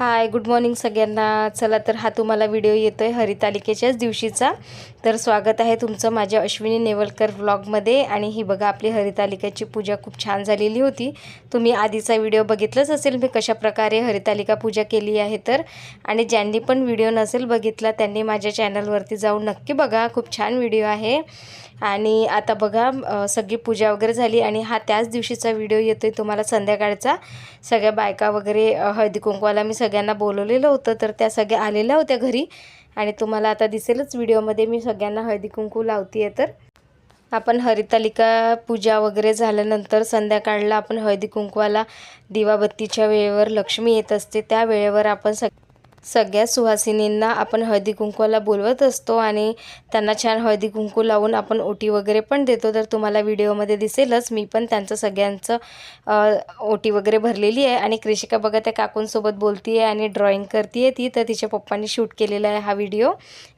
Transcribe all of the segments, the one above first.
Hi good morning सगळ्यांना. चला तर हा तुम्हाला व्हिडिओ येतो आहे हरितालिकेच्याच दिवशीचा. तर स्वागत आहे तुमचं माझ्या अश्विनी नेवलकर व्लॉगमध्ये आणि ही बघा आपली हरितालिकाची पूजा खूप छान झालेली होती. तुम्ही आधीचा व्हिडिओ बघितलाच असेल मी कशाप्रकारे हरितालिका पूजा केली आहे तर. आणि ज्यांनी पण व्हिडिओ नसेल बघितला त्यांनी माझ्या चॅनलवरती जाऊन नक्की बघा. खूप छान व्हिडिओ आहे. आणि आता बघा सगळी पूजा वगैरे झाली आणि हा त्याच दिवशीचा व्हिडिओ येतो आहे तुम्हाला संध्याकाळचा. सगळ्या बायका वगैरे हळदी कुंकवाला मी सगळ्यांना बोलवलेलं होतं तर त्या सगळ्या आलेल्या होत्या घरी. आणि तुम्हाला आता दिसेलच व्हिडिओमध्ये मी सगळ्यांना हळदी कुंकू लावते तर. आपण हरितालिका पूजा वगैरे झाल्यानंतर संध्याकाळला आपण हळदी कुंकवाला दिवाबत्तीच्या वेळेवर लक्ष्मी येत असते. त्या वेळेवर आपण सग सगळ्या सुहासिनींना आपण हळदी कुंकवाला बोलवत असतो आणि त्यांना छान हळदी कुंकू लावून आपण ओटी वगैरे पण देतो. तर तुम्हाला व्हिडिओमध्ये दिसेलच मी पण त्यांचं सगळ्यांचं ओटी वगैरे भरलेली आहे आणि कृषिका बघा त्या काकूंसोबत बोलती आहे आणि ड्रॉइंग करते आहे ती. तर तिच्या पप्पांनी शूट केलेला आहे हा व्हिडिओ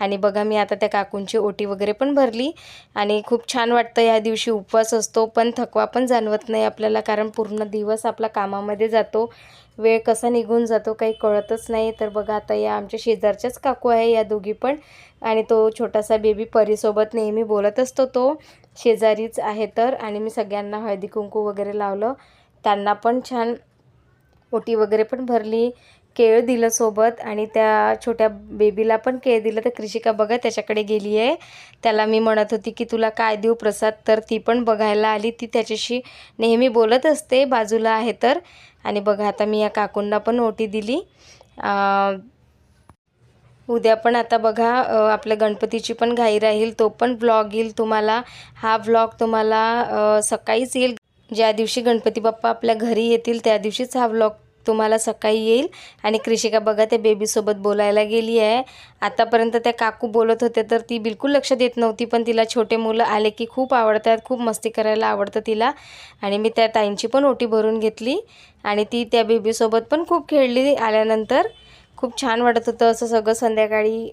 आणि बघा मी आता त्या काकूंची ओटी वगैरे पण भरली. आणि खूप छान वाटतं या दिवशी उपवास असतो पण थकवा पण जाणवत नाही आपल्याला कारण पूर्ण दिवस आपला कामामध्ये जातो. वेळ कसा निघून जातो काही कळतच नाही. तर बघा आता या आमच्या शेजारच्याच काकू आहे या दोघी पण. आणि तो छोटासा बेबी परीसोबत नेहमी बोलत असतो तो. शेजारीच आहे तर. आणि मी सगळ्यांना हळदी कुंकू वगैरे लावलं. त्यांना पण छान ओटी वगैरे पण भरली. केळ दिलं सोबत आणि त्या छोट्या बेबीला पण केळ दिलं. तर कृषिका बघा त्याच्याकडे गेली आहे. त्याला मी म्हणत होती की तुला काय देऊ प्रसाद? तर ती पण बघायला आली. ती त्याच्याशी नेहमी बोलत असते. बाजूला आहे तर. आणि बघा आता मी या काकूंना पण ओटी दिली. उद्या पण आता बघा आपल्या गणपतीची पण घाई राहील. तो पण ब्लॉग येईल तुम्हाला. हा ब्लॉग तुम्हाला सकाळीच येईल. ज्या दिवशी गणपती बाप्पा आपल्या घरी येतील त्या दिवशीच हा ब्लॉग तुम्हाला सकाळी येईल. आणि कृषिका बघा त्या बेबीसोबत बोलायला गेली आहे. आतापर्यंत त्या काकू बोलत होत्या तर ती बिलकुल लक्ष देत नव्हती पण तिला छोटे मुलं आले की खूप आवडतात खूप मस्ती करायला आवडतं तिला. आणि मी त्या ताईंची पण ओटी भरून घेतली. आणि ती त्या बेबीसोबत पण खूप खेळली आल्यानंतर. खूप छान वाटत होतं असं सगळं संध्याकाळी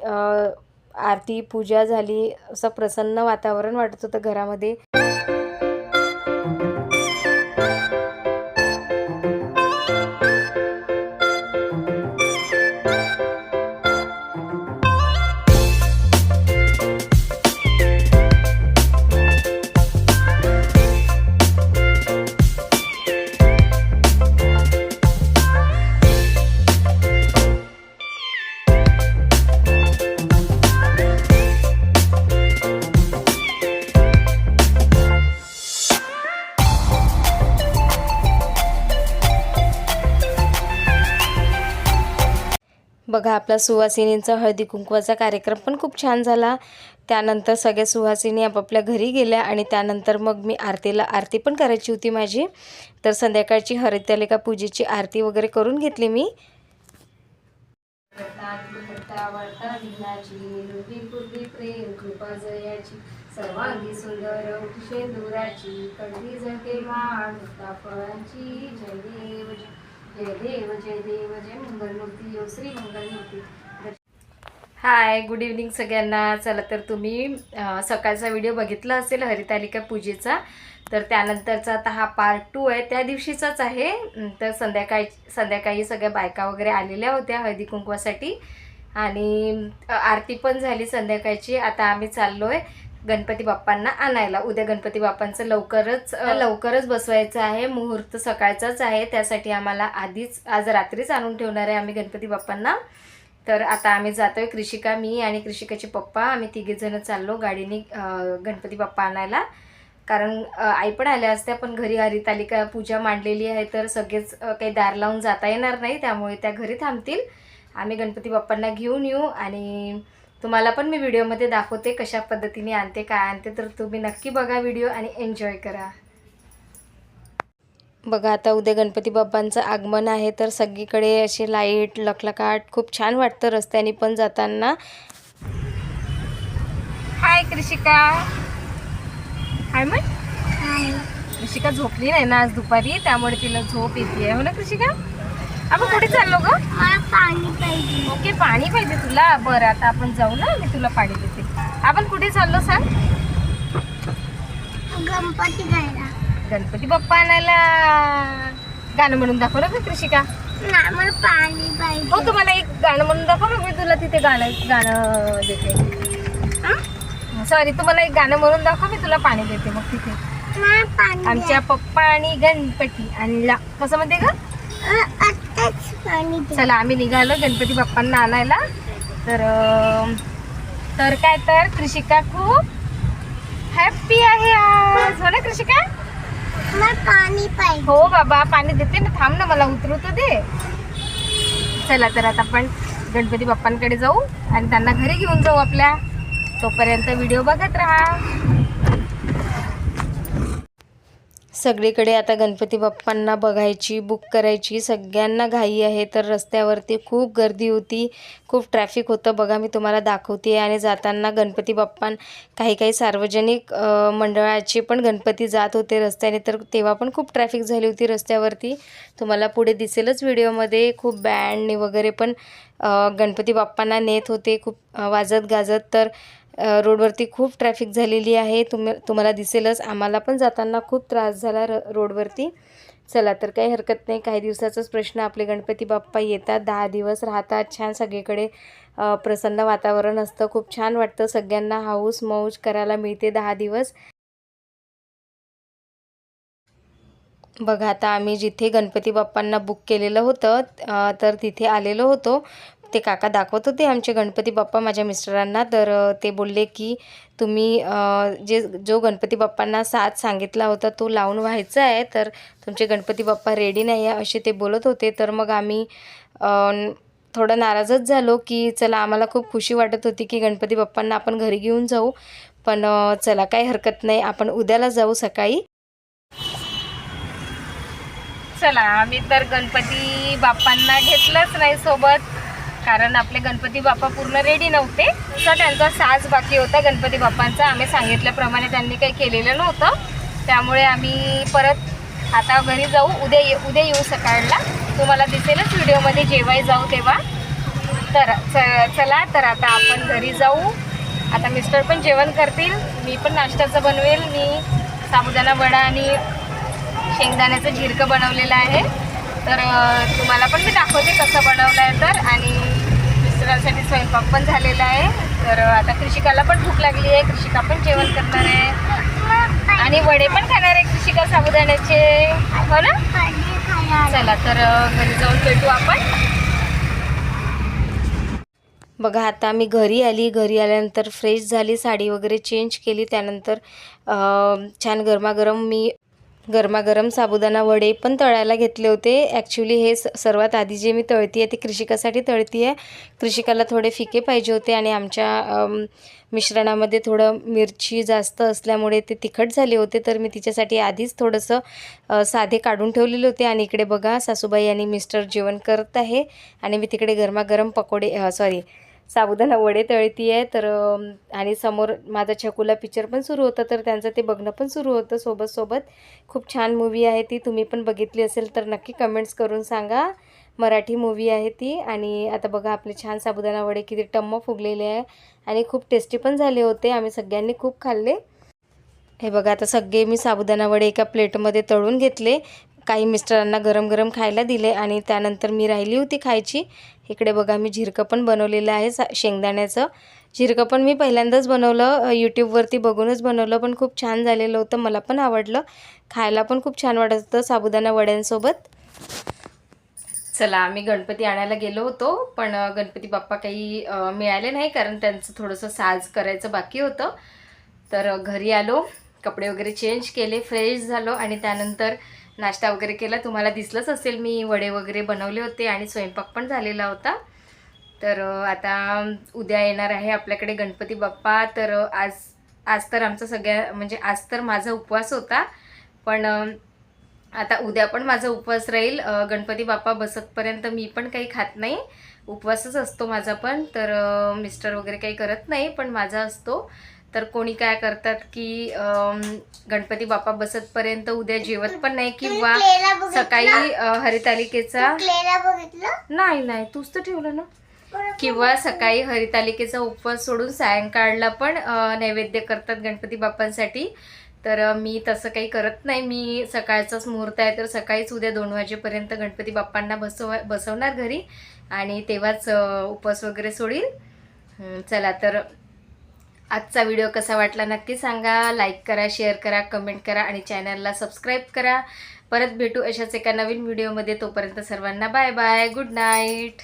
आरती पूजा झाली असं प्रसन्न वातावरण वाटत होतं घरामध्ये. बघा आपला सुवासिनींचा हळदी कुंकवाचा कार्यक्रम पण खूप छान झाला. त्यानंतर सगळ्या सुहासिनी आपापल्या घरी गेल्या आणि त्यानंतर मग मी आरतीला आरती पण करायची होती माझी. तर संध्याकाळची हरितालिका पूजेची आरती वगैरे करून घेतली मी. सर्वांगी सुंदर शेंदुराची कधी जगे माळ फळांची जय देव जय देव जय देव जय Mangalmurti Shri Mangalmurti. Hi good evening सगळ्यांना. चला तर तुम्ही सकाळचा व्हिडिओ बघितला असेल हरितालिका पूजेचा. तर त्यानंतरचा आता हा पार्ट टू आहे. त्या दिवशीचाच आहे. तर संध्याकाळी संध्याकाळी सगळ्या बायका वगैरे आलेल्या होत्या हळदी कुंकवासाठी. आणि आरती पण झाली संध्याकाळची. आता आम्ही चाललो आहे गणपती बाप्पांना आणायला. उद्या गणपती बाप्पांचं लवकरच अं, लवकरच बसवायचं आहे. मुहूर्त सकाळचाच आहे. त्यासाठी आम्हाला आधीच आज रात्रीच आणून ठेवणार आहे आम्ही गणपती बाप्पांना. तर आता आम्ही जातोय कृषिका मी आणि कृषिकाचे पप्पा. आम्ही तिघेजण चाललो गाडीने गणपती बाप्पा आणायला. कारण आई पण आल्या असत्या पण घरी हरितालिका पूजा मांडलेली आहे. तर सगळेच काही दार लावून जाता येणार नाही. त्यामुळे त्या घरी थांबतील. आम्ही गणपती बाप्पांना घेऊन येऊ आणि तुम्हाला पण मी व्हिडिओमध्ये दाखवते कशा पद्धतीने आणते काय आणते तर तुम्ही नक्की बघा व्हिडिओ आणि एन्जॉय करा. बघा आता उद्या गणपती बाप्पांचं आगमन आहे तर सगळीकडे असे लाइट लखलखाट खूप छान वाटतं रस्त्याने पण जाताना. हाय कृषिका. हाय मग कृषिका झोपली नाही ना आज दुपारी त्यामुळे तिला झोप येते हो ना कृषिका? आपण कुठे चाललो ग? पाणी पाहिजे. ओके पाणी पाहिजे तुला. बरं आता आपण जाऊ ना. मी तुला पाणी देते. आपण कुठे चाललो सांग? गणपती गणपती बाप्पा आणायला. गाणं म्हणून दाखव ना ग कृषिका. नाही मला पाणी पाहिजे. हो तुम्हाला एक गाणं म्हणून दाखव ना मी तुला तिथे गाणं गाणं देते. सॉरी तुम्हाला एक गाणं म्हणून दाखव मी तुला पाणी देते मग तिथे. आमच्या पप्पानी गणपती आणला. कसं म्हणते का चला आम्ही निघालो गणपती बाप्पांना आणायला. तर तर काय तर कृषिका खूप हॅप्पी आहे आज. हो ना कृषिका पाणी पाहिजे. हो बाबा पाणी देते ना थांब ना मला उतरू तर दे. चला तर आता आपण गणपती बाप्पांकडे जाऊ आणि त्यांना घरी घेऊन जाऊ आपल्या. तोपर्यंत व्हिडिओ बघत राहा. सगळीकडे आता गणपती बाप्पांना बघायची बुक करायची. सगळ्यांना घाई आहे तर रस्त्यावरती खूप गर्दी होती. खूप ट्रॅफिक होतं. बघा मी तुम्हाला दाखवते. आणि जाताना गणपती बाप्पां काही काही सार्वजनिक मंडळाचे पण गणपती जात होते रस्त्याने. तर तेव्हा पण खूप ट्रॅफिक झाली होती रस्त्यावरती. तुम्हाला पुढे दिसेलच व्हिडिओमध्ये खूप बँडने वगैरे पण गणपती बाप्पांना नेत होते. खूप वाजत गाजत तर रोडवरती खूप ट्रॅफिक झालेली आहे. तुम तुम्हाला दिसेलच आम्हाला पण जाताना खूप त्रास झाला र रोडवरती. चला तर काही हरकत नाही. काही दिवसाचाच प्रश्न आपले गणपती बाप्पा येतात. दहा दिवस राहतात. छान सगळीकडे प्रसन्न वातावरण असतं. खूप छान वाटतं. सगळ्यांना हाऊस मौज करायला मिळते दहा दिवस. बघा आता आम्ही जिथे गणपती बाप्पांना बुक केलेलं होतं तर तिथे आलेलो होतो. ते काका दाखवत होते आमचे गणपती बाप्पा माझ्या मिस्टरांना. तर ते बोलले की तुम्ही जे जो गणपती बाप्पांना साथ सांगितला होता तो लावून व्हायचा आहे. तर तुमचे गणपती बाप्पा रेडी नाही आहे असे ते बोलत होते. तर मग आम्ही थोडं नाराजच झालो की चला आम्हाला खूप खुशी वाटत होती की गणपती बाप्पांना आपण घरी घेऊन जाऊ. पण चला काही हरकत नाही. आपण उद्याला जाऊ सकाळी. चला आम्ही तर गणपती बाप्पांना घेतलंच नाही सोबत. कारण आपले गणपती बाप्पा पूर्ण रेडी नव्हते. तसा त्यांचा साज बाकी होता. गणपती बाप्पांचा आम्ही सांगितल्याप्रमाणे त्यांनी काही केलेलं नव्हतं. त्यामुळे आम्ही परत आता घरी जाऊ. उद्या ये उद्या येऊ सकाळला. तुम्हाला दिसेलच व्हिडिओमध्ये जेवाय जाऊ तेव्हा. तर चला तर आता आपण घरी जाऊ. आता मिस्टर पण जेवण करतील. मी पण नाश्त्याचं बनवेल. मी साबुदाणा वडा आणि शेंगदाण्याचं झिरकं बनवलेलं आहे. तर तुम्हाला पण मी दाखवते कसं बनवलं आहे तर. आणि मिस्टरांसाठी स्वयंपाक पण झालेला आहे. तर आता कृषिकाला पण भूक लागली आहे. कृषिका पण जेवण करणार आहे. आणि वडे पण खाणार आहे कृषिका साबुदाण्याचे. हो ना? चला तर घरी जाऊन भेटू आपण. बघा आता मी घरी आली. घरी आल्यानंतर फ्रेश झाली साडी वगैरे चेंज केली. त्यानंतर छान गरमागरम मी गरमागरम साबुदाणा वडे पण तळायला घेतले होते. ॲक्च्युली हे स सर्वात आधी जे मी तळती आहे ते कृषिकासाठी तळती आहे कृषिकाला थोडे फिके पाहिजे होते आणि आमच्या मिश्रणामध्ये थोडं मिरची जास्त असल्यामुळे ते तिखट झाले होते. तर मी तिच्यासाठी आधीच थोडंसं साधे काढून ठेवलेले होते. आणि इकडे बघा सासूबाई आणि मिस्टर जेवण करत आहे. आणि मी तिकडे गरमागरम पकोडे सॉरी साबुदाणा वडे तळती आहे तर आणि समोर माझा छकुला पिक्चर पण सुरू होतं तर त्यांचं ते बघणं पण सुरू होतं सोबत सोबत खूप छान मूवी आहे ती तुम्ही पण बघितली असेल तर नक्की कमेंट्स करून सांगा. मराठी मूवी आहे ती आणि आता बघा आपले छान साबुदाणा वडे किती टम्म फुगलेले आहे आणि खूप टेस्टी पण झाले होते आम्ही सगळ्यांनी खूप खाल्ले. हे बघा आता सगळे मी साबुदाणा वडे एका प्लेटमध्ये तळून घेतले. काही मिस्टरांना गरम गरम खायला दिले आणि त्यानंतर मी राहिली होती खायची. इकडे बघा मी झिरकं पण बनवलेलं आहे सा शेंगदाण्याचं. झिरकं पण मी पहिल्यांदाच बनवलं यूट्यूबवरती बघूनच बनवलं पण खूप छान झालेलं होतं मला पण आवडलं. खायला पण खूप छान वाटत होतं साबुदाणा वड्यांसोबत. चला आम्ही गणपती आणायला गेलो होतो पण गणपती बाप्पा काही मिळाले नाही कारण त्यांचं थोडंसं साज करायचं बाकी होतं. तर घरी आलो कपडे वगैरे चेंज केले फ्रेश झालो आणि त्यानंतर नाश्ता वगैरे केला. तुम्हाला दिसलंच असेल मी वडे वगैरे बनवले होते आणि स्वयंपाक पण झालेला होता. तर आता उद्या येणार आहे आपल्याकडे गणपती बाप्पा. तर आज आज तर आमचा सगळ्या म्हणजे आज तर माझा उपवास होता. पण आता उद्या पण माझा उपवास राहील. गणपती बाप्पा बसतपर्यंत मी पण काही खात नाही. उपवासच असतो माझा पण. तर मिस्टर वगैरे काही करत नाही पण माझा असतो. तर कोणी काय करतात की गणपती बाप्पा बसतपर्यंत उद्या जेवत पण नाही किंवा सकाळी हरितालिकेचा नाही नाही तूच तर ठेवलं ना. किंवा सकाळी हरितालिकेचा उपवास सोडून सायंकाळला पण नैवेद्य करतात गणपती बाप्पांसाठी. तर मी तसं काही करत नाही. मी सकाळचाच मुहूर्त आहे तर सकाळीच उद्या दोन वाजेपर्यंत गणपती बाप्पांना बसव बसवणार घरी. आणि तेव्हाच उपवास वगैरे सोडील चला तर आजचा व्हिडिओ कसा वाटला नक्की सांगा. लाईक करा शेअर करा कमेंट करा आणि चॅनलला सबस्क्राईब करा. परत भेटू अशाच एका नवीन व्हिडिओमध्ये. तोपर्यंत सर्वांना बाय बाय गुड नाईट